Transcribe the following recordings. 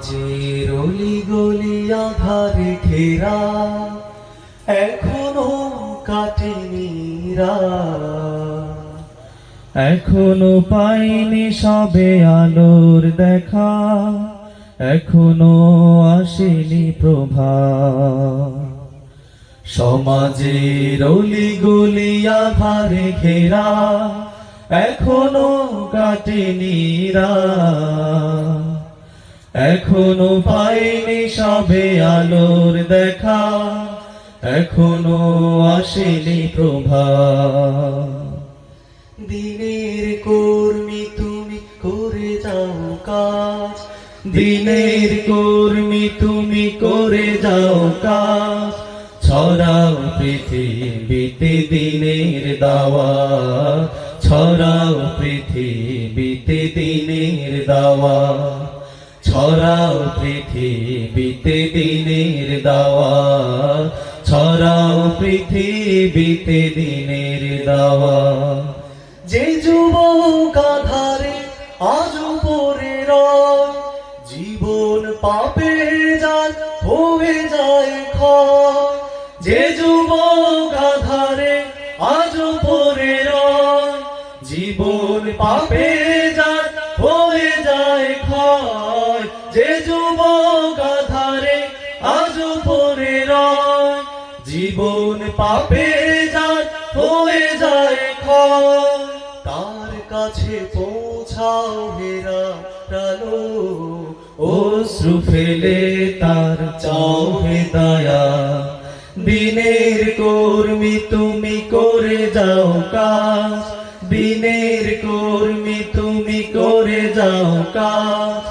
সমাজের অলি গলি আধারে ঘেরা এখনও কাটেনি। এখনও পাইনি সবে আলোর দেখা এখনও আসেনি প্রভা সমাজের অলি গলি আধারে ঘেরা এখনও কাটেনি রাত। এখনও পাইনি সবে আলোর দেখা এখনও আসেনি প্রভা। দিনের কর্মী তুমি করে যাও কাজ দিনের কর্মী তুমি করে যাও কাজ ছড়াও পৃথিবীতে দিনের দাওয়া ছড়াও পৃথিবীতে দিনের দাওয়া। ছড়াও পৃথিবীতে দিনের দাওয়া ছড়াও পৃথিবীতে দিনের দাওয়া যে যুবক আধারে আজ পরে জীবন পাপে যায় হয়ে যায় খ যে যুবক আধারে আজ পরে জীবন পাপে জীবন পাপে যায়, হয়ে যায় তার কাছে পৌঁছাও হেরা রালো অশ্রু ফেলে তার চাও হে দয়া। দিনের কর্মী তুমি করে যাও কাজ। দিনের কর্মী তুমি করে যাও কাজ।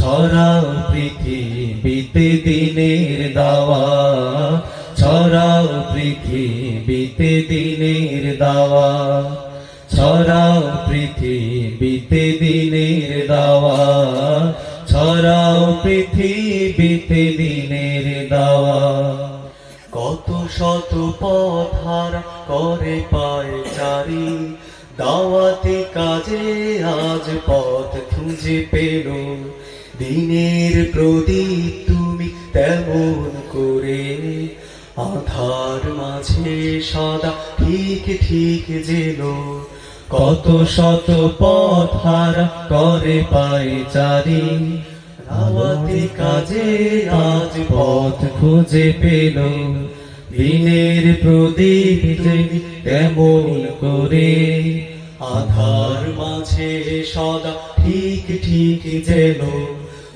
ছড়াও পৃথিবীতে দিনের দাওয়া পৃথিবীতে দিনের দাওয়া, ছড়াও পৃথিবীতে দিনের দাওয়া, ছড়াও পৃথিবীতে দিনের দাওয়া। কত শত পথ হারা করে পায় চারি, দাওয়াতে কাজে আজ পথ খুঁজে পেল। দিনের প্রদীপ তুমি তেমন করে আধার মাঝে সদা ঠিক ঠিক জেলো কত শত পথ হারা করে পায় চারি। দাওয়াতি কাজে আজ পথ খুঁজে পেল। দিনের প্রদীপ যে কেমন করে আধার মাঝে সদা ঠিক ঠিক যেন।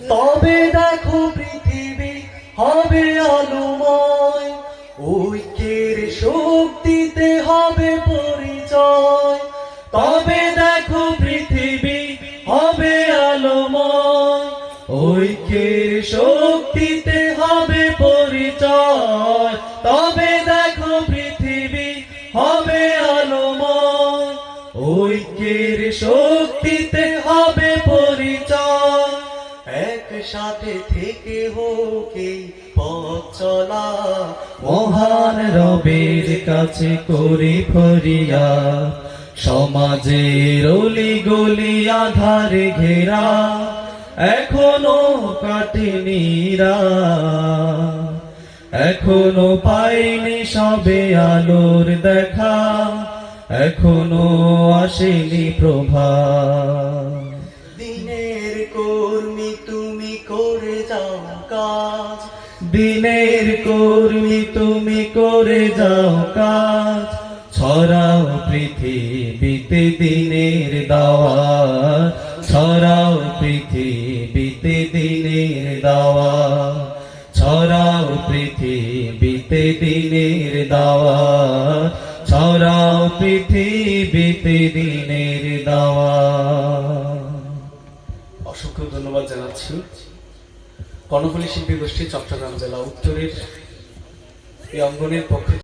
তবে দেখো পৃথিবী হবে আলোময়। তবে দেখো পৃথিবী হবে আলোময় ঐক্যের শক্তিতে হবে পরিচয়। একসাথে থেকে হোক পথ চলা। মহান রবের কাছে করি ফরিয়া সমাজের অলি গলি আধারে ঘেরা। এখনও কাটেনি রাত। এখনও পাইনি সবে আলোর দেখা এখনও আসেনি প্রভা। দিনের কর্মী তুমি করে যাও কাজ। দিনের কর্মী তুমি করে যাও কাজ ছড়াও পৃথিবীতে দিনের দাওয়া ছড়াও পৃথিবীতে দিনের দাওয়া পৃথিবীতে দিনের দাওয়া। ছড়াও পৃথিবীতে দিনের দাওয়া। অসংখ্য ধন্যবাদ জানাচ্ছি। কর্ণফুলী শিল্পী গোষ্ঠী চট্টগ্রাম জেলা উত্তরের এই অঙ্গনের পক্ষে